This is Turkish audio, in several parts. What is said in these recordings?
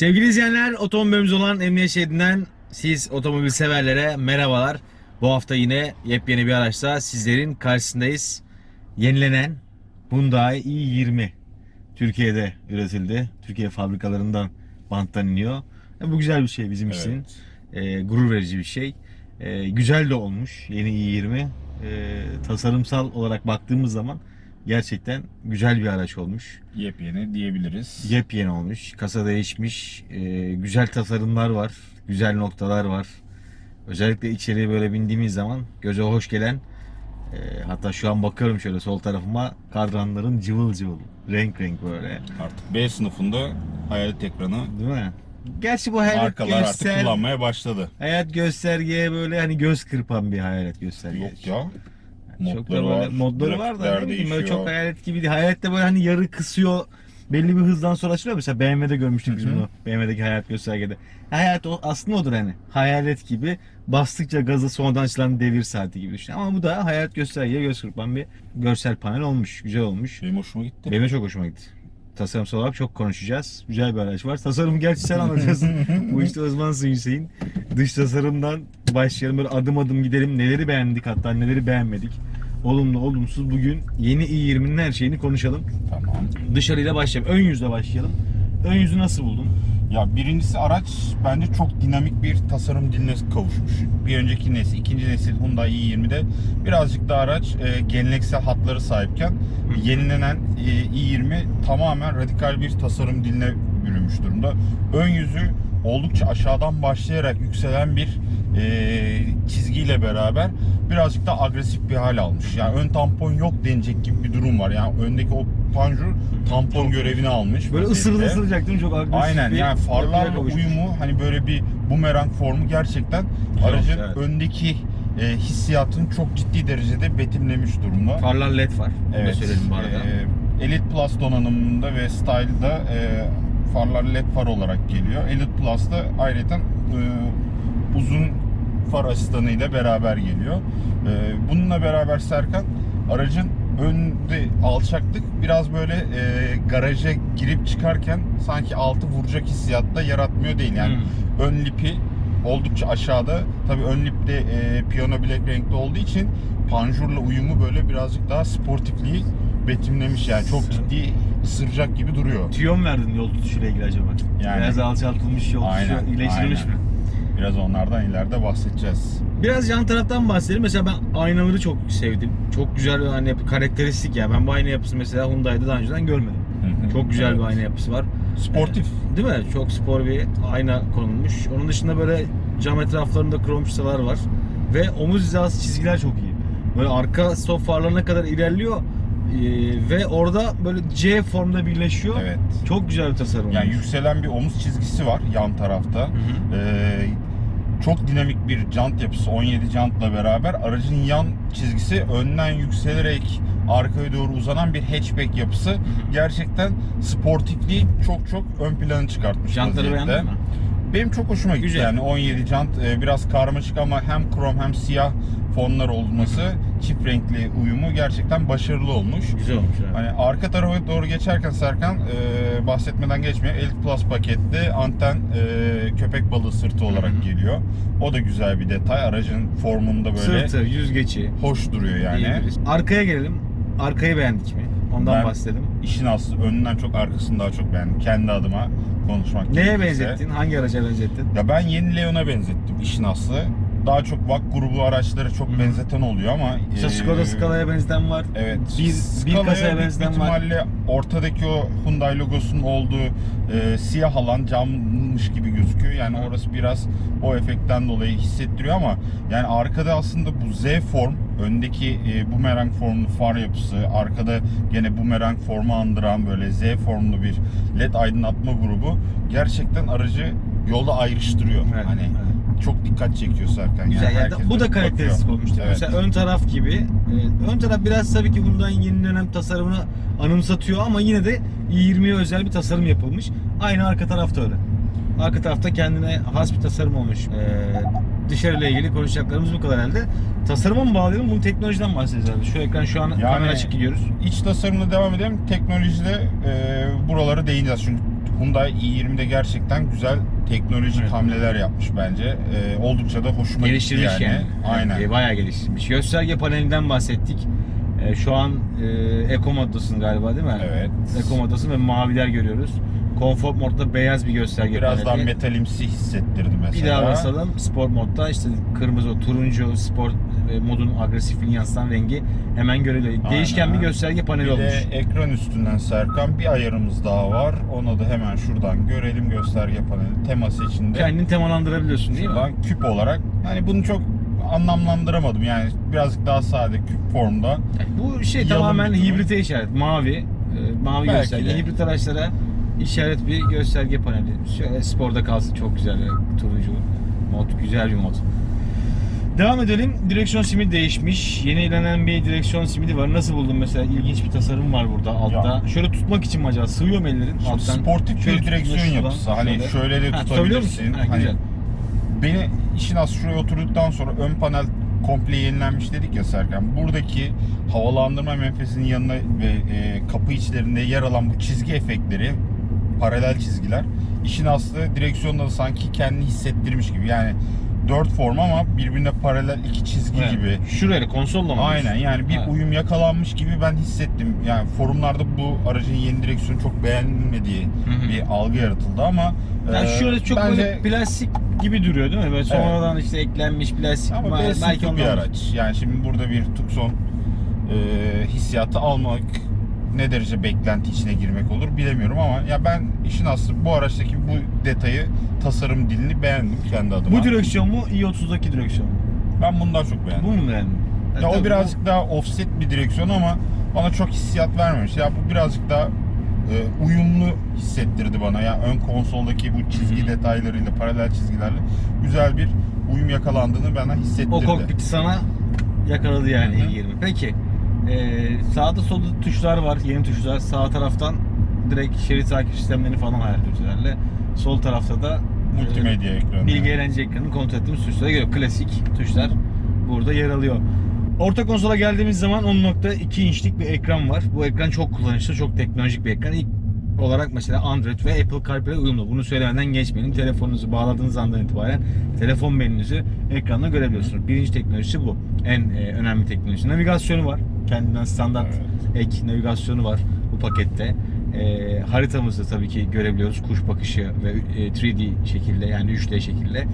Sevgili izleyenler, otomobilimiz olan Emniyet Şeridi'nden siz otomobil severlere merhabalar. Bu hafta yine yepyeni bir araçla sizlerin karşısındayız. Yenilenen Hyundai i20 Türkiye'de üretildi. Türkiye fabrikalarından banttan iniyor. E, Bu güzel bir şey bizim için. Evet. E, gurur verici bir şey. E, güzel de olmuş yeni i20. E, tasarımsal olarak baktığımız zaman gerçekten güzel bir araç olmuş. Yepyeni diyebiliriz. Yepyeni olmuş. Kasa değişmiş. Ee, güzel tasarımlar var. Güzel noktalar var. Özellikle içeriye böyle bindiğimiz zaman göze hoş gelen e, hatta şu an bakıyorum şöyle sol tarafıma kadranların cıvıl cıvıl. Renk renk böyle. Artık B sınıfında hayalet ekranı Değil mi? Gerçi bu hayat markalar artık göster, kullanmaya başladı. hayat göstergeye böyle hani göz kırpan bir hayalet gösterge. Yok ya. Çok da Modları böyle var. modları var da ne bileyim böyle çok hayalet gibi değil. Hayalet de böyle hani yarı kısıyor. Belli bir hızdan sonra açılıyor. Mesela BMW'de görmüştük biz bunu. BMW'deki hayat göstergede. Hayat o, aslında odur hani. Hayalet gibi bastıkça gazı sonradan açılan devir saati gibi düşün. Ama bu da hayat göstergeye göz kırpan bir görsel panel olmuş. Güzel olmuş. Benim hoşuma gitti. Benim de çok hoşuma gitti. Tasarımsal olarak çok konuşacağız. Güzel bir araç var. Tasarımı gerçi sen anlatıyorsun. Bu işte uzmansın Hüseyin. Dış tasarımdan başlayalım. Böyle adım adım gidelim. Neleri beğendik hatta neleri beğenmedik. Olumlu olumsuz bugün yeni i20'nin her şeyini konuşalım. Tamam. Dışarıyla başlayalım. Ön yüzle başlayalım. Ön yüzü nasıl buldun? Ya birincisi araç bence çok dinamik bir tasarım diline kavuşmuş. Bir önceki nesil, ikinci nesil Hyundai i20'de birazcık da araç e, geleneksel hatları sahipken yenilenen e, i20 tamamen radikal bir tasarım diline bürünmüş durumda. Ön yüzü oldukça aşağıdan başlayarak yükselen bir e, çizgiyle beraber birazcık da agresif bir hal almış. Yani ön tampon yok denecek gibi bir durum var. Yani öndeki o panjur tampon görevini almış. Böyle vaziyette. ısırıl ısıracak değil mi? Çok agresif Aynen yani farlarla uyumu hani böyle bir bumerang formu gerçekten aracın evet. öndeki e, hissiyatını çok ciddi derecede betimlemiş durumda. Farlar led var. Bunu da söyleyelim bu arada. e, Elite Plus donanımında ve Style'da e, farlar LED far olarak geliyor. Elite Plus'ta ayrıca e, uzun far asistanıyla beraber geliyor. E, bununla beraber Serkan aracın önde alçaklık biraz böyle e, garaja girip çıkarken sanki altı vuracak hissiyatta yaratmıyor değil. Yani Hmm. ön lipi oldukça aşağıda. Tabii ön lip de e, piyano bilek renkli olduğu için panjurla uyumu böyle birazcık daha sportifliği betimlemiş yani çok ciddi ısıracak gibi duruyor. Tüyo mu verdin yol tutuşuyla ilgili acaba? Yani- Biraz alçaltılmış yol Aynen, tutuşu iyileştirilmiş aynen. mi? Biraz onlardan ileride bahsedeceğiz. Biraz yan taraftan bahsedelim. Mesela ben aynaları çok sevdim. Çok güzel bir ayna yapı, karakteristik ya. Ben bu ayna yapısını mesela Hyundai'de daha önceden görmedim. Çok güzel bir ayna yapısı var. Sportif. Değil mi? Çok spor bir ayna konulmuş. Onun dışında böyle cam etraflarında krom çıtalar var. Ve omuz hizası çizgiler çok iyi. Böyle arka stop farlarına kadar ilerliyor. Ee, ve orada böyle C formda birleşiyor. Evet. Çok güzel bir tasarım. Yani olmuş. yükselen bir omuz çizgisi var yan tarafta. Hı hı. Ee, çok dinamik bir jant yapısı 17 jantla beraber aracın yan çizgisi önden yükselerek arkaya doğru uzanan bir hatchback yapısı gerçekten sportifliği çok çok ön plana çıkartmış Jantları vaziyette. beğendin mi? Benim çok hoşuma gitti Güzel. yani 17 jant e, biraz karmaşık ama hem krom hem siyah fonlar olması çift renkli uyumu gerçekten başarılı olmuş. Güzel olmuş. evet. Hani arka tarafa doğru geçerken Serkan e, bahsetmeden geçmiyor. Elite Plus paketli anten e, köpek balığı sırtı olarak Hı hı. geliyor. O da güzel bir detay. Aracın formunda böyle Sırtı, yüzgeci. hoş duruyor yani. diyebiliriz. Arkaya gelelim. Arkayı beğendik mi? Ondan Ben- bahsedelim. İşin aslı önünden çok arkasını daha çok beğendim. Kendi adıma konuşmak Neye gerekirse. benzettin? Hangi araca benzettin? Ya ben yeni Leon'a benzettim işin aslı. Daha çok VAK grubu araçları çok benzeten oluyor ama İşte e, Skoda Scala'ya benzeten var. Evet. Bir, bir Scala'ya kasaya büyük var. ihtimalle ortadaki o Hyundai logosunun olduğu e, siyah alan cammış gibi gözüküyor. Yani orası biraz o efektten dolayı hissettiriyor ama yani arkada aslında bu Z form, öndeki e, bumerang formlu far yapısı, arkada gene bumerang formu andıran böyle Z formlu bir led aydınlatma grubu gerçekten aracı yolda ayrıştırıyor. Evet, hani evet. çok dikkat çekiyor Serkan. Güzel. Yani Yani bu da karakteristik bakıyor. olmuş. Evet. Mesela ön taraf gibi. e, Ön taraf biraz tabii ki Hyundai'nin yeni dönem tasarımını anımsatıyor ama yine de i20'ye özel bir tasarım yapılmış. Aynı arka tarafta öyle. Arka tarafta kendine has bir tasarım olmuş. Ee, dışarıyla ilgili konuşacaklarımız bu kadar herhalde. Tasarıma mı bağlayalım? Bunu teknolojiden bahsedeceğiz herhalde. Şu ekran şu an kamera açık gidiyoruz. İç tasarımla devam edelim. Teknolojide e, buralara değineceğiz. Çünkü Hyundai i20'de gerçekten güzel teknolojik Evet. hamleler yapmış bence. Ee, oldukça da hoşuma gitti Geliştirmiş yani. yani. Aynen. E, bayağı geliştirmiş. Gösterge panelinden bahsettik. E, şu an e, Eco moddasın galiba değil mi? Evet. Eco moddasın ve maviler görüyoruz. Comfort modda beyaz bir gösterge Biraz daha paneli. metalimsi hissettirdi mesela. Bir daha basalım. Sport modda işte kırmızı, o turuncu spor e, modun agresifliğini yansıtan rengi hemen görülüyor. Değişken bir Aynen. gösterge paneli Bir olmuş. de ekran üstünden Serkan bir ayarımız daha var. Onu da hemen şuradan görelim gösterge paneli. Tema seçinde. Kendini temalandırabiliyorsun değil mi? Şuradan küp olarak. Yani bunu çok anlamlandıramadım. Yani birazcık daha sade küp formda. Bu şey Yalın tamamen hibrite işaret. Mavi. e, mavi Belki gösterge. de. Hibrit araçlara işaret bir gösterge paneli. Şöyle sporda kalsın çok güzel. Turuncu mod. Güzel bir mod. Devam edelim. Direksiyon simidi değişmiş. Yeni eklenen bir direksiyon simidi var. Nasıl buldun mesela? İlginç bir tasarım var burada altta. Şöyle tutmak için mi acaba? Sığıyor mu ellerin? Şimdi Alttan sportif şöyle bir direksiyon yapısı. Hani şöyle de Ha, tutabiliyor tutabilirsin. Ha, Hani güzel. Beni işin aslı şuraya oturduktan sonra ön panel komple yenilenmiş dedik ya Serkan. Buradaki havalandırma menfezinin yanına ve e, kapı içlerinde yer alan bu çizgi efektleri, paralel çizgiler işin aslı direksiyonda da sanki kendini hissettirmiş gibi. Yani dört form ama birbirine paralel iki çizgi Evet. gibi. Şuraya konsolla mı? Aynen yani bir Ha. uyum yakalanmış gibi ben hissettim. Yani forumlarda bu aracın yeni direksiyonu çok beğenilmediği bir algı yaratıldı ama Yani e, şöyle çok bence böyle plastik gibi duruyor değil mi? Böyle sonradan işte eklenmiş plastik. ama Belki bir araç. Yani şimdi burada bir Tucson e, hissiyatı almak ne derece beklenti içine girmek olur bilemiyorum ama ya ben işin aslı bu araçtaki bu detayı tasarım dilini beğendim kendi adıma. Bu direksiyon mu? i30'daki direksiyon mu? ben bunu daha çok beğendim. Bu mu beğendin? Ya o bu- birazcık daha offset bir direksiyon ama bana çok hissiyat vermemiş. Ya bu birazcık daha e, uyumlu hissettirdi bana. Ya ön konsoldaki bu çizgi Hı hı. detaylarıyla, paralel çizgilerle güzel bir uyum yakalandığını bana hissettirdi. O kokpiti sana yakaladı yani Hı hı. i20. Peki. Ee, sağda solda tuşlar var. Yeni tuşlar. Sağ taraftan direkt şerit takip sistemlerini falan ayarlıyoruz herhalde. Sol tarafta da e, multimedya ekranı. bilgi eğlence ekranını kontrol ettiğimiz tuşlara göre klasik tuşlar burada yer alıyor. Orta konsola geldiğimiz zaman 10.2 inçlik bir ekran var. Bu ekran çok kullanışlı, çok teknolojik bir ekran. İlk olarak mesela Android ve Apple CarPlay uyumlu. Bunu söylemeden geçmeyin. Telefonunuzu bağladığınız andan itibaren telefon menünüzü ekranda görebiliyorsunuz. Birinci teknolojisi bu. En e, önemli teknoloji. Navigasyonu var. Kendinden standart ek navigasyonu var bu pakette. E, haritamızı tabii ki görebiliyoruz. Kuş bakışı ve e, 3D şekilde yani 3D şekilde.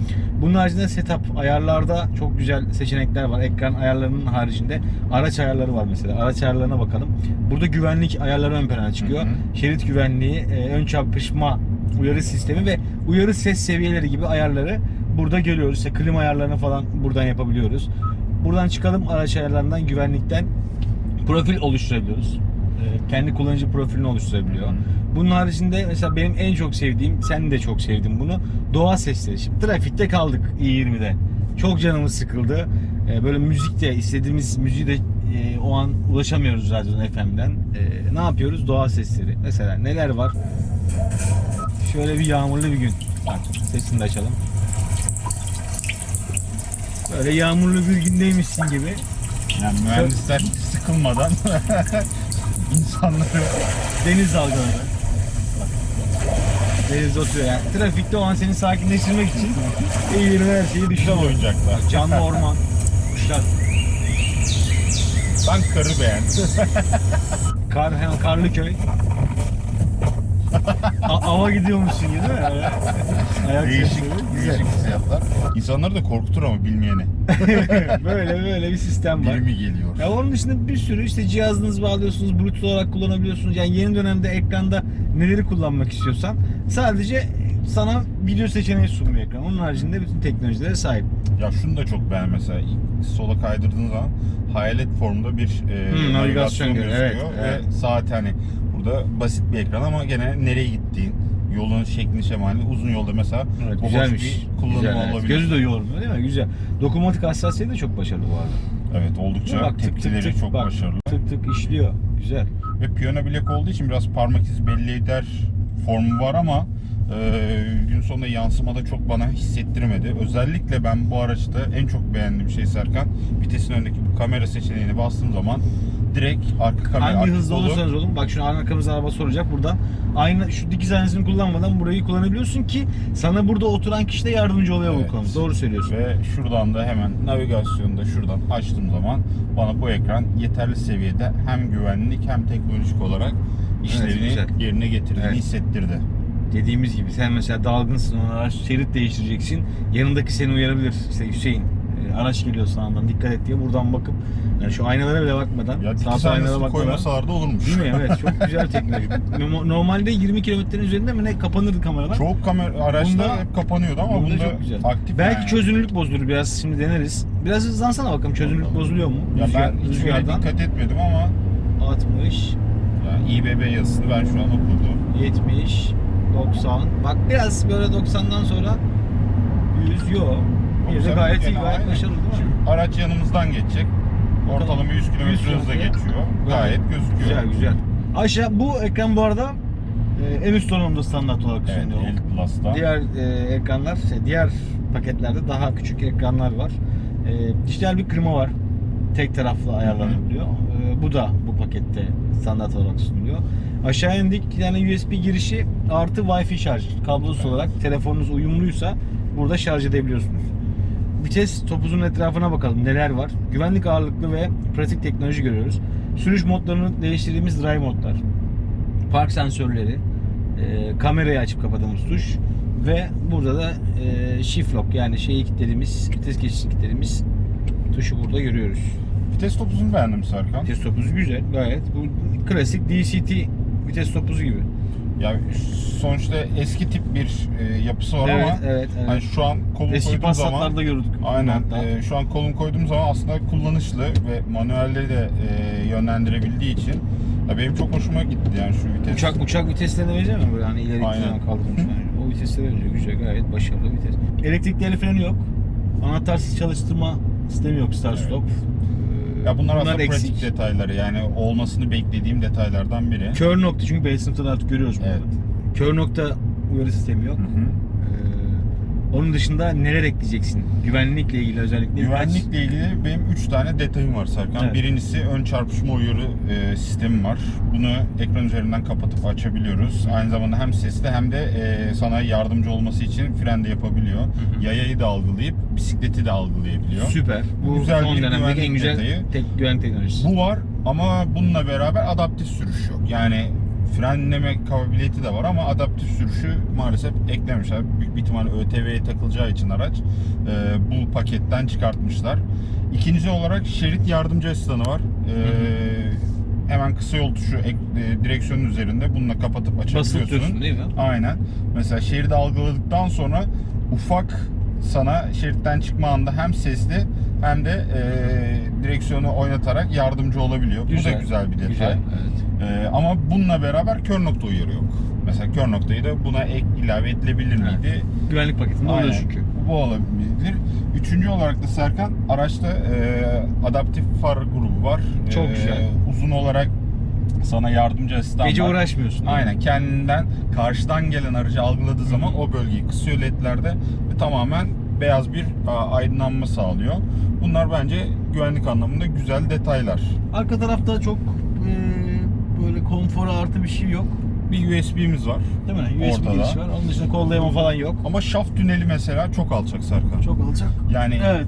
Bunun haricinde setup ayarlarda çok güzel seçenekler var. Ekran ayarlarının haricinde araç ayarları var mesela. Araç ayarlarına bakalım. Burada güvenlik ayarları ön plana çıkıyor. Hı hı. Şerit güvenliği, e, ön çarpışma uyarı sistemi ve uyarı ses seviyeleri gibi ayarları burada görüyoruz. İşte klima ayarlarını falan buradan yapabiliyoruz. Buradan çıkalım araç ayarlarından, güvenlikten profil oluşturabiliyoruz. E, kendi kullanıcı profilini oluşturabiliyor. Bunun haricinde mesela benim en çok sevdiğim, sen de çok sevdin bunu. Doğa sesleri. Şimdi trafikte kaldık i20'de. Çok canımız sıkıldı. E, böyle müzikte istediğimiz müziği de e, o an ulaşamıyoruz radyodan FM'den. Ne yapıyoruz? Doğa sesleri. Mesela neler var? Şöyle bir yağmurlu bir gün. Sesini de açalım. Böyle yağmurlu bir gündeymişsin gibi. Yani mühendisler sıkılmadan insanları Deniz dalgaları. Bak. Deniz oturuyor yani. Trafikte o an seni sakinleştirmek için eğilimi her şeyi düşünüyor. oyuncaklar. Canlı orman, kuşlar, Ben karı beğendim. kar, hemen karlı köy. A- ava gidiyormuşsun gibi değil mi? Ayak değişik, sesleri. Güzel. değişik hissiyatlar. İnsanları da korkutur ama bilmeyeni. böyle böyle bir sistem var. Biri mi geliyor? Ya onun dışında bir sürü işte cihazınızı bağlıyorsunuz, bluetooth olarak kullanabiliyorsunuz. Yani yeni dönemde ekranda neleri kullanmak istiyorsan sadece sana video seçeneği sunmuyor ekran. Onun haricinde bütün teknolojilere sahip. Ya şunu da çok beğen mesela sola kaydırdığın zaman hayalet formda bir e, Hmm, navigasyon gözüküyor Evet, evet. ve saat hani burada basit bir ekran ama gene nereye gittiğin yolun şekli şemali uzun yolda mesela Evet, güzelmiş. bir kullanımı Güzel, evet. olabilir. Gözü de yormuyor değil mi? Güzel. Dokunmatik hassasiyeti de çok başarılı bu arada. Evet oldukça Bak, tık tık tepkileri tık, çok bak. başarılı. Tık tık işliyor. Güzel. Ve piyano bilek olduğu için biraz parmak izi belli eder formu var ama e, gün sonunda yansımada çok bana hissettirmedi. Özellikle ben bu araçta en çok beğendiğim şey Serkan vitesin önündeki bu kamera seçeneğine bastığım zaman direkt arka kamera Hangi hızda olursanız olun. Bak an arkamızda araba soracak. Burada aynı şu dikiz aynasını kullanmadan burayı kullanabiliyorsun ki sana burada oturan kişi de yardımcı oluyor bu konuda. Doğru söylüyorsun. Ve şuradan da hemen navigasyonda şuradan açtığım zaman bana bu ekran yeterli seviyede hem güvenlik hem teknolojik olarak işlevini güzel. yerine getirdiğini Evet. hissettirdi. Dediğimiz gibi sen mesela dalgınsın ona şerit değiştireceksin. Yanındaki seni uyarabilir. İşte Hüseyin araç geliyor sağından dikkat et diye buradan bakıp yani şu aynalara bile bakmadan Ya sağ sol aynalara bakmadan koymasalar da olurmuş. Değil mi? Evet çok güzel teknoloji. Norm- Normalde 20 kilometrenin üzerinde mi ne kapanırdı kameralar. Çok kamera araçlar Bunda- hep kapanıyordu ama Bunda bunda, çok güzel. aktif Belki yani. çözünürlük bozulur biraz şimdi deneriz. Biraz hızlansana bakalım çözünürlük bozuluyor mu? Ya Rüzgar- ben hiç öyle dikkat etmedim ama 60, yani İBB yazısını ben şu an okudum. 70, 90. Bak biraz böyle 90'dan sonra 100 yok. Yoksa gayet iyi, gayet başarılı değil mi? Şimdi araç yanımızdan geçecek. Ortalama 100 km 100 hızla kilometre. geçiyor. Gayet gözüküyor. Güzel güzel. Aşağı bu ekran bu arada e, en üst donanımda standart olarak Evet. Elite Plus'ta. Diğer e, ekranlar, şey, diğer paketlerde daha küçük ekranlar var. E, dijital bir klima var. Tek taraflı ayarlanabiliyor. E, bu da bu pakette standart olarak sunuluyor. Aşağı indik yani USB girişi artı Wi-Fi şarj. Kablosuz olarak telefonunuz uyumluysa burada şarj edebiliyorsunuz. Vites topuzun etrafına bakalım neler var. Güvenlik ağırlıklı ve pratik teknoloji görüyoruz. Sürüş modlarını değiştirdiğimiz drive modlar. Park sensörleri, e, kamerayı açıp kapadığımız tuş ve burada da e, shift lock yani şeyi kilitlediğimiz, vites geçişini kilitlediğimiz tuşu burada görüyoruz. Vites topuzunu beğendim Serkan. Vites topuzu güzel gayet. Bu klasik DCT vites topuzu gibi. Ya sonuçta eski tip bir e, yapısı var evet, ama evet, evet. hani şu an kolum Eski koyduğum zaman Passat'larda gördük. Aynen. E, şu an kolum koyduğum zaman aslında kullanışlı ve manuelleri de e, yönlendirebildiği için ya benim çok hoşuma gitti yani şu vites. Uçak uçak viteslerine benziyor mu böyle hani ileri Aynen. gittiğinden kaldırmış yani. O viteslere benziyor. Güzel gayet başarılı vites. Elektrikli el freni yok. Anahtarsız çalıştırma sistemi yok start Evet. stop. Ya bunlar, aslında eksik. pratik detayları yani olmasını beklediğim detaylardan biri. Kör nokta çünkü B sınıfta da artık görüyoruz bunu. Evet. Kör nokta uyarı sistemi yok. Hı hı. Onun dışında neler ekleyeceksin? Güvenlikle ilgili özellikle birkaç- Güvenlikle ilgili benim 3 tane detayım var Serkan. Evet. Birincisi ön çarpışma uyarı e, sistemi var. Bunu ekran üzerinden kapatıp açabiliyoruz. Aynı zamanda hem sesli hem de e, sana yardımcı olması için fren de yapabiliyor. hı. Yayayı da algılayıp bisikleti de algılayabiliyor. Süper. Bu Güzel son bir dönemdeki en güzel detayı. tek güvenlik teknolojisi. Bu var ama bununla beraber adaptif sürüş yok. Yani frenleme kabiliyeti de var ama adaptif sürüşü maalesef eklemişler. Büyük bir ihtimalle ÖTV'ye takılacağı için araç e, bu paketten çıkartmışlar. İkinci olarak şerit yardımcı asistanı var. E, hemen kısa yol tuşu ek- e, direksiyonun üzerinde bununla kapatıp açabiliyorsun. tutuyorsun değil mi? Aynen. Mesela şeridi algıladıktan sonra ufak sana şeritten çıkma anda hem sesli hem de e, direksiyonu oynatarak yardımcı olabiliyor. Bu da güzel bir detay. Güzel, evet. E, ama bununla beraber kör nokta uyarı yok. Mesela kör noktayı da buna ek ilave edilebilir Evet. miydi? Güvenlik paketinde oluyor çünkü. Bu olabilir. Üçüncü olarak da Serkan araçta e, adaptif far grubu var. Çok E, güzel. Uzun olarak sana yardımcı asistan Gece uğraşmıyorsun. Aynen kendinden karşıdan gelen aracı algıladığı zaman Hı o bölgeyi kısıyor ledlerde ve tamamen beyaz bir aydınlanma sağlıyor. Bunlar bence güvenlik anlamında güzel detaylar. Arka tarafta çok e, böyle konfora artı bir şey yok. Bir USB'miz var. Değil mi? USB Ortada. var. Onun dışında kol dayama falan yok. Ama şaft tüneli mesela çok alçak Serkan. Çok alacak. Yani Evet.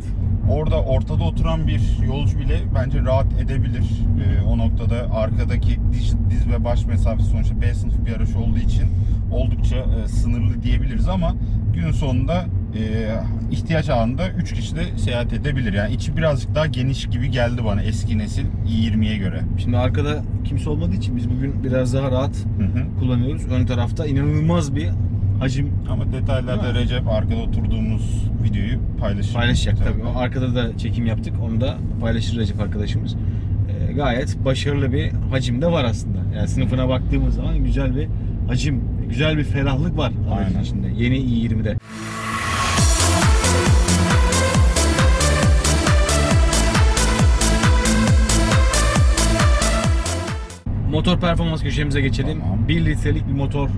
Orada ortada oturan bir yolcu bile bence rahat edebilir. Ee, o noktada arkadaki diz, diz ve baş mesafesi sonuçta B sınıf bir araç olduğu için oldukça e, sınırlı diyebiliriz ama günün sonunda e, ihtiyaç anında 3 kişi de seyahat edebilir. Yani içi birazcık daha geniş gibi geldi bana eski nesil i20'ye göre. Şimdi arkada kimse olmadığı için biz bugün biraz daha rahat Hı hı. kullanıyoruz. Ön tarafta inanılmaz bir hacim Ama detaylarda? Recep arkada oturduğumuz videoyu paylaşacak. paylaşacak tabii. O Arkada da çekim yaptık. Onu da paylaşır Recep arkadaşımız. Ee, gayet başarılı bir hacim de var aslında. Yani sınıfına baktığımız zaman güzel bir hacim, güzel bir ferahlık var aracın içinde. Yeni i20'de. Motor performans köşemize geçelim. Tamam. 1 litrelik bir motor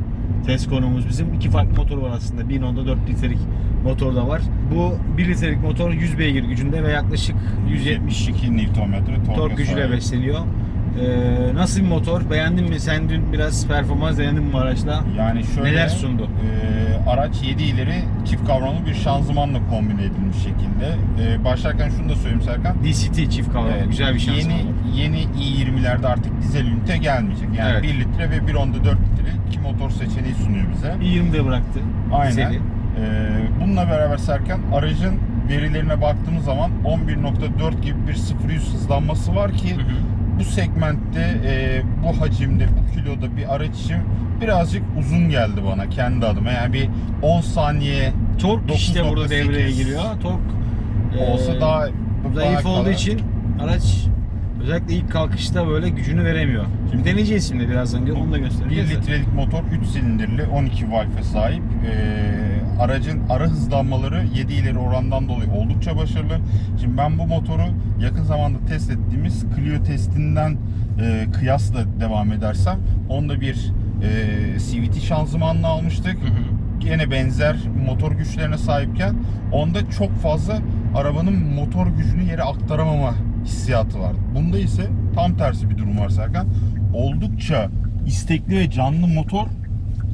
test konumuz bizim. İki farklı motor var aslında. Bir Honda 4 litrelik motor da var. Bu 1 litrelik motor 100 beygir gücünde ve yaklaşık 170 172 Nm tork gücüyle sahip. besleniyor. Ee, nasıl bir motor? Beğendin mi? Sen dün biraz performans denedin mi bu araçla? Yani şöyle Neler sundu? e, araç 7 ileri çift kavramlı bir şanzımanla kombine edilmiş şekilde. E, başlarken şunu da söyleyeyim Serkan. DCT çift kavramı. Evet, Güzel bir şans Yeni, yeni i20'lerde artık dizel ünite gelmeyecek. Yani Evet. 1 litre ve 1.4 litre iki motor seçeneği sunuyor bize. 20'de bıraktı. Aynen. Ee, bununla beraber Serkan aracın verilerine baktığımız zaman 11.4 gibi bir 0-100 hızlanması var ki Hı hı. bu segmentte e, bu hacimde bu kiloda bir araç için birazcık uzun geldi bana kendi adıma. Yani bir 10 saniye Tork işte burada 9.8 devreye giriyor. Tork olsa ee, daha zayıf olduğu için araç özellikle ilk kalkışta böyle gücünü veremiyor. Şimdi deneyeceğiz şimdi birazdan. Onu da 1 göstereceğiz. de. litrelik motor 3 silindirli 12 valve sahip. Ee, aracın ara hızlanmaları 7 ileri orandan dolayı oldukça başarılı. Şimdi ben bu motoru yakın zamanda test ettiğimiz Clio testinden e, kıyasla devam edersem onda bir e, CVT şanzımanla almıştık. Hı hı. Gene benzer motor güçlerine sahipken onda çok fazla arabanın motor gücünü yere aktaramama hissiyatı var. Bunda ise tam tersi bir durum var Serkan. Oldukça istekli ve canlı motor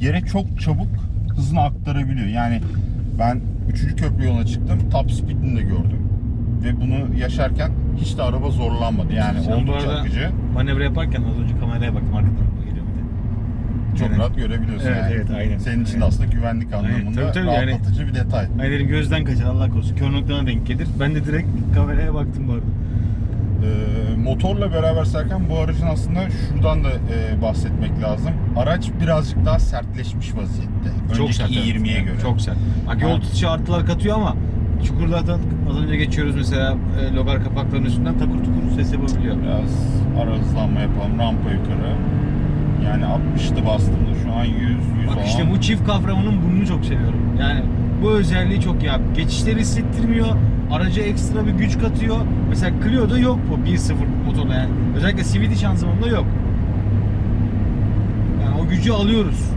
yere çok çabuk hızını aktarabiliyor. Yani ben 3. köprü yoluna çıktım. Top speed'ini de gördüm. Ve bunu yaşarken hiç de araba zorlanmadı. Yani Sen oldukça akıcı. Manevra yaparken az önce kameraya baktım arkadan. Çok Yani- rahat görebiliyorsun Evet, yani. evet, aynen. Senin için Aynen. aslında güvenlik Aynen, anlamında tabii, tabii, yani- rahatlatıcı bir detay. Dedim gözden kaçar Allah korusun. Kör noktana denk gelir. Ben de direkt kameraya baktım bu arada. Ee, motorla beraber Serkan bu aracın aslında şuradan da e, bahsetmek lazım. Araç birazcık daha sertleşmiş vaziyette. Önceki sert, evet. i20'ye göre. Çok sert. Bak yol tutuşu artılar katıyor ama çukurlardan az önce geçiyoruz mesela e, logar kapaklarının üstünden takır tukur ses yapabiliyor. Biraz ara hızlanma yapalım rampa yukarı. Yani 60'tı bastığımda şu an 100 110. Bak işte bu çift kavramının burnunu çok seviyorum. Yani bu özelliği çok abi. Geçişleri hissettirmiyor. Araca ekstra bir güç katıyor. Mesela Clio'da yok bu 1.0 motorda yani. Özellikle CVT şanzımanında yok. Yani o gücü alıyoruz.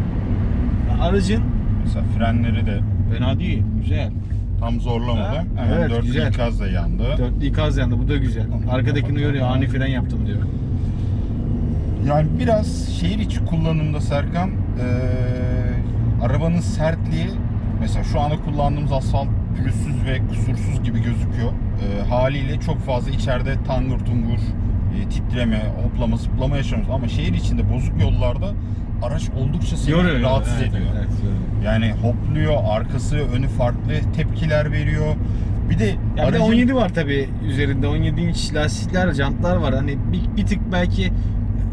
Yani aracın Mesela frenleri de fena değil. Güzel. tam zorlamadı. Ha, Hemen evet, 4 güzel. ikaz da yandı. Dörtlü ikaz yandı. Bu da güzel. Arkadakini uyarıyor. Ani fren yaptım diyor. Yani biraz şehir içi kullanımda Serkan eee, arabanın sertliği mesela şu anda kullandığımız asfalt pürüzsüz ve kusursuz gibi gözüküyor. Eee, haliyle çok fazla içeride tangır tungur, e, titreme, hoplama, zıplama yaşamıyoruz. Ama şehir içinde bozuk yollarda araç oldukça seni Yoruyor. rahatsız evet, ediyor. Evet, evet. Yani hopluyor, arkası, önü farklı tepkiler veriyor. Bir de Ya aracın- 17 var tabi üzerinde 17 inç lastikler, jantlar var. Hani bir, bir tık belki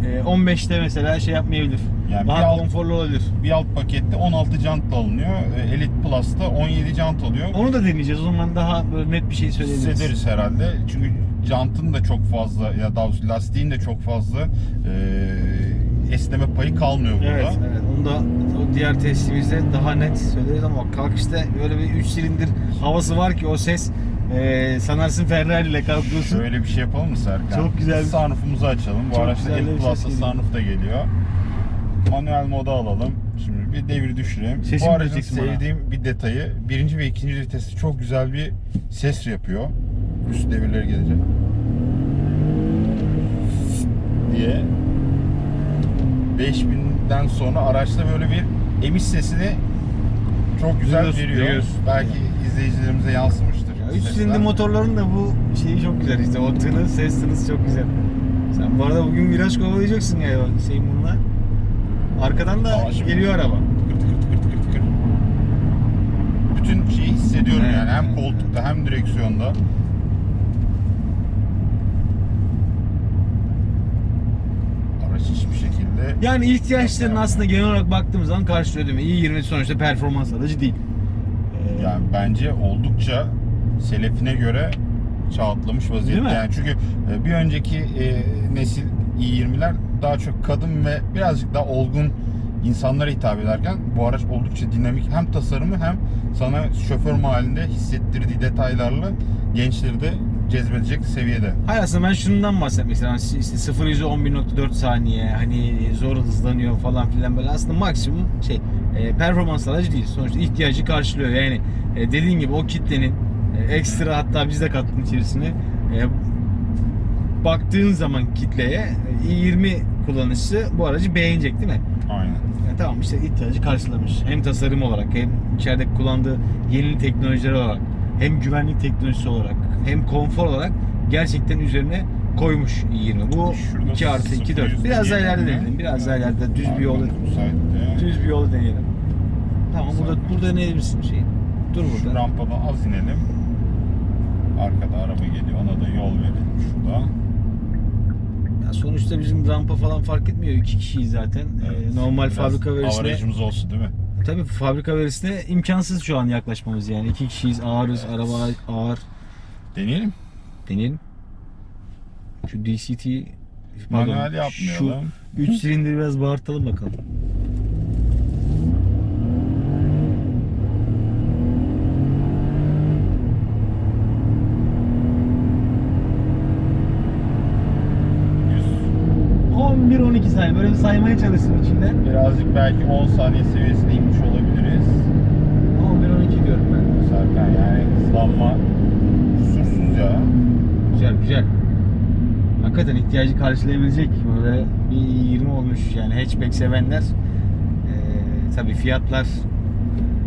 e, 15'te mesela şey yapmayabilir. Yani bir Daha alt- konforlu olabilir. bir alt pakette 16 jant alınıyor. E, Elite Plus'ta 17 jant alıyor. Onu da deneyeceğiz. O zaman daha böyle net bir şey söyleyebiliriz. hissederiz herhalde. Çünkü jantın da çok fazla ya daha lastiğin de çok fazla e, esneme payı kalmıyor burada. Evet, evet. Onu da o diğer testimizde daha net söyleriz ama kalkışta böyle bir 3 silindir havası var ki o ses e, sanarsın Ferrari ile kalkıyorsun. Şöyle bir şey yapalım mı Serkan? Çok güzel bir- Sunroof'umuzu açalım. Bu Çok araçta bir ses Plus'ta sunroof da geliyor. Manuel moda alalım. Şimdi bir devir düşüreyim. Sesini Bu aracın vereceksin bana. sevdiğim bir detayı birinci ve ikinci viteste çok güzel bir ses yapıyor. Üst devirleri gelecek. diye 5000'den sonra araçta böyle bir emiş sesini çok güzel Duyuyorsun, veriyor. duyuyorsun. Belki izleyicilerimize yansımıştır. Ya, üç silindir motorların da bu şeyi çok güzel işte. O tını, ses tınısı çok güzel. Sen bu arada bugün viraj kovalayacaksın ya Hüseyin bununla. Arkadan da Aa, şimdi- geliyor araba. Tıkır tıkır tıkır tıkır tıkır. Bütün şeyi hissediyorum Evet, yani hem koltukta hem direksiyonda. Araç hiçbir şekilde Yani ihtiyaçlarını Yok, aslında genel olarak baktığımız zaman karşılıyor değil mi? İyi 20 sonuçta performans aracı değil. Ee, yani bence oldukça selefine göre çağatlamış vaziyette. Değil mi? Yani çünkü e, bir önceki e, nesil i20'ler daha çok kadın ve birazcık daha olgun insanlara hitap ederken bu araç oldukça dinamik hem tasarımı hem sana şoför mahallinde hissettirdiği detaylarla gençleri de cezbedecek seviyede. Hayır aslında ben şundan bahsetmek istedim. Hani işte 0 100'e 11.4 saniye hani zor hızlanıyor falan filan böyle aslında maksimum şey e, performans aracı değil. Sonuçta ihtiyacı karşılıyor. Yani e, dediğin gibi o kitlenin e, ekstra hatta biz de kattık içerisine e, baktığın zaman kitleye i20 kullanıcısı bu aracı beğenecek değil mi? Aynen. Ya tamam işte ihtiyacı karşılamış. Hem tasarım olarak hem içeride kullandığı yeni teknolojiler olarak hem güvenlik teknolojisi olarak hem konfor olarak gerçekten üzerine koymuş i20. Bu Şurada 2 artı 2 4. 0 Biraz daha ileride deneyelim. Biraz daha ileride düz bir Müsaitte. düz bir yolu deneyelim. Tamam burada burada deneyebilirsin şeyi. Dur Şu burada. rampadan az inelim. Arkada araba geliyor. Ona da yol verelim şurada. Ya sonuçta bizim rampa falan fark etmiyor. iki kişiyiz zaten. Ee, Evet. normal Biraz fabrika verisine Avarajımız olsun değil mi? tabii fabrika verisine imkansız şu an yaklaşmamız yani. iki kişiyiz, ağırız, Evet. araba ağır. Deneyelim. Deneyelim. Şu DCT Manuel Şu yapmayalım. 3 silindiri biraz bağırtalım bakalım. 11-12 saniye böyle bir saymaya çalıştım içinden. Birazcık belki 10 saniye seviyesine inmiş olabiliriz. 11-12 diyorum ben. Serkan yani hızlanma kusursuz ya. Güzel güzel. Hakikaten ihtiyacı karşılayabilecek böyle bir 20 olmuş yani hatchback sevenler eee tabi fiyatlar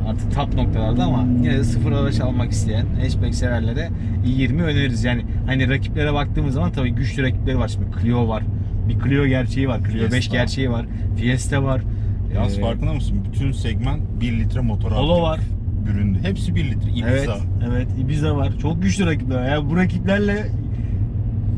artık top noktalarda ama yine de sıfır araç almak isteyen hatchback severlere i20 öneririz. Yani hani rakiplere baktığımız zaman tabii güçlü rakipleri var. Şimdi Clio var. Bir Clio gerçeği var. Clio 5 Fiesta. gerçeği var. Fiesta var. Yalnız Ee, farkında mısın? Bütün segment 1 litre motor Polo var. Büründü. Hepsi 1 litre. Ibiza. Evet, evet. Ibiza var. Çok güçlü rakipler. Ya bu rakiplerle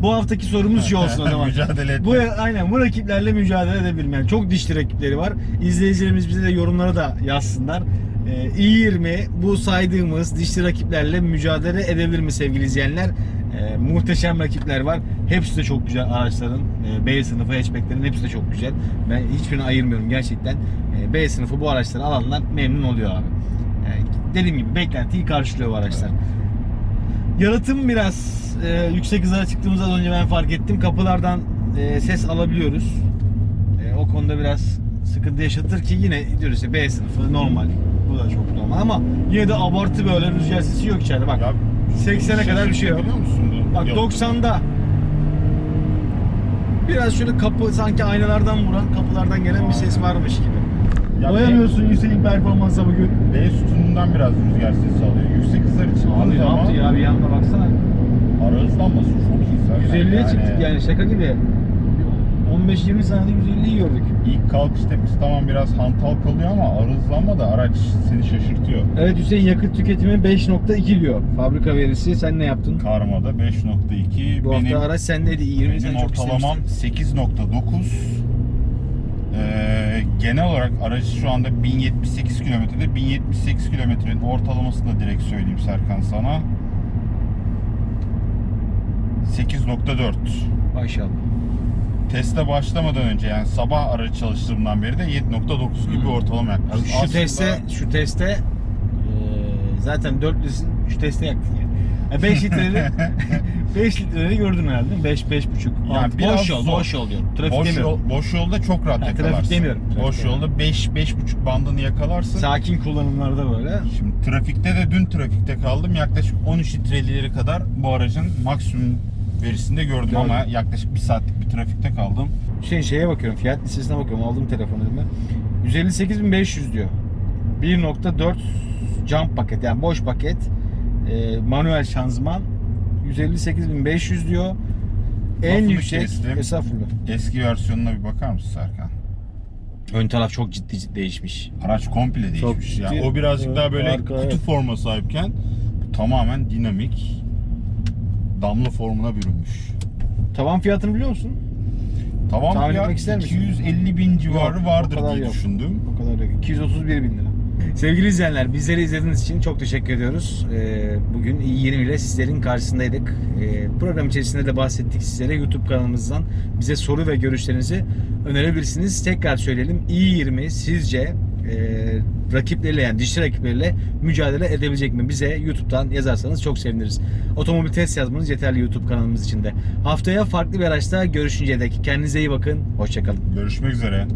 bu haftaki sorumuz şu olsun o zaman. Mücadele etmek. Bu aynen bu rakiplerle mücadele edebilirim. Yani çok dişli rakipleri var. İzleyicilerimiz bize de yorumlara da yazsınlar. Ee, i20 bu saydığımız dişli rakiplerle mücadele edebilir mi sevgili izleyenler? Ee, muhteşem rakipler var. Hepsi de çok güzel araçların. Ee, B sınıfı hatchbacklerin hepsi de çok güzel. Ben hiçbirini ayırmıyorum gerçekten. Ee, B sınıfı bu araçları alanlar memnun oluyor abi. Yani dediğim gibi beklentiyi karşılıyor bu araçlar. Yalıtım biraz e, yüksek hızlara çıktığımızda az önce ben fark ettim. Kapılardan e, ses alabiliyoruz. E, o konuda biraz sıkıntı yaşatır ki yine diyoruz işte B sınıfı normal. Bu da çok normal ama yine de abartı böyle rüzgar sesi yok içeride. Bak Ya 80'e kadar bir şey yok. Biliyor musun bu? Bak Yok. 90'da biraz şöyle kapı sanki aynalardan vuran kapılardan gelen bir ses varmış gibi. Ya Doyamıyorsun Hüseyin performansa bugün. B sütunundan biraz rüzgar sesi alıyor. Yüksek hızları çıktığın Abi ne yaptı ya bir yanda baksana. ara hızlanması çok iyi zaten. 150'ye çıktık yani şaka gibi. 15-20 saniyede 150'yi gördük. İlk kalkış tepkisi tamam biraz hantal kalıyor ama ara hızlanma da araç seni şaşırtıyor. Evet Hüseyin yakıt tüketimi 5.2 diyor. Fabrika verisi sen ne yaptın? Karmada 5.2 Bu benim, hafta araç sendeydi. 20 sen benim çok ortalamam istemiştin. 8.9 Ee, genel olarak aracı şu anda 1078 kilometrede 1078 kilometrenin ortalamasını da direkt söyleyeyim Serkan sana 8.4 Maşallah. Teste başlamadan önce yani sabah aracı çalıştığımdan beri de 7.9 gibi ortalama yaklaşık. şu Aslında teste şu teste eee, zaten 4 lisin şu teste yaktın yani. yani 5 litreleri 5 litreleri gördün herhalde. 5 5 buçuk. Yani biraz boş yol, zor. boş yol diyorum. Trafik boş, demiyorum. yol, boş yolda çok rahat Ha, trafik yakalarsın. demiyorum, trafik boş demiyorum. yolda 5 5.5 bandını yakalarsın. Sakin kullanımlarda böyle. Şimdi trafikte de dün trafikte kaldım. Yaklaşık 13 litrelileri kadar bu aracın maksimum verisinde gördüm Gördüm. ama yaklaşık bir saatlik trafikte kaldım. Şey şeye bakıyorum. Fiyat listesine bakıyorum. Aldım telefonu elime. 158.500 diyor. 1.4 jump paket yani boş paket. Eee, manuel şanzıman 158.500 diyor. En Lafını yüksek kestim. estağfurullah. Eski versiyonuna bir bakar mısın Serkan? Ön taraf çok ciddi ciddi değişmiş. Araç komple değişmiş. Çok ciddi. Yani o birazcık Evet, daha böyle arka, kutu evet. forma sahipken bu tamamen dinamik damla formuna bürünmüş. Tavan fiyatını biliyor musun? Tamam Tahmin fiyat etmek ister misin? 250 bin civarı Yok, o vardır kadar diye yok. düşündüm. O kadar yok. 231 bin lira. Sevgili izleyenler bizleri izlediğiniz için çok teşekkür ediyoruz. Ee, bugün iyi yeni ile sizlerin karşısındaydık. Ee, program içerisinde de bahsettik sizlere. YouTube kanalımızdan bize soru ve görüşlerinizi önerebilirsiniz. Tekrar söyleyelim. i20 sizce e, rakipleriyle yani dişli rakipleriyle mücadele edebilecek mi? Bize YouTube'dan yazarsanız çok seviniriz. Otomobil test yazmanız yeterli YouTube kanalımız içinde. Haftaya farklı bir araçta görüşünceye dek kendinize iyi bakın. Hoşçakalın. Görüşmek üzere.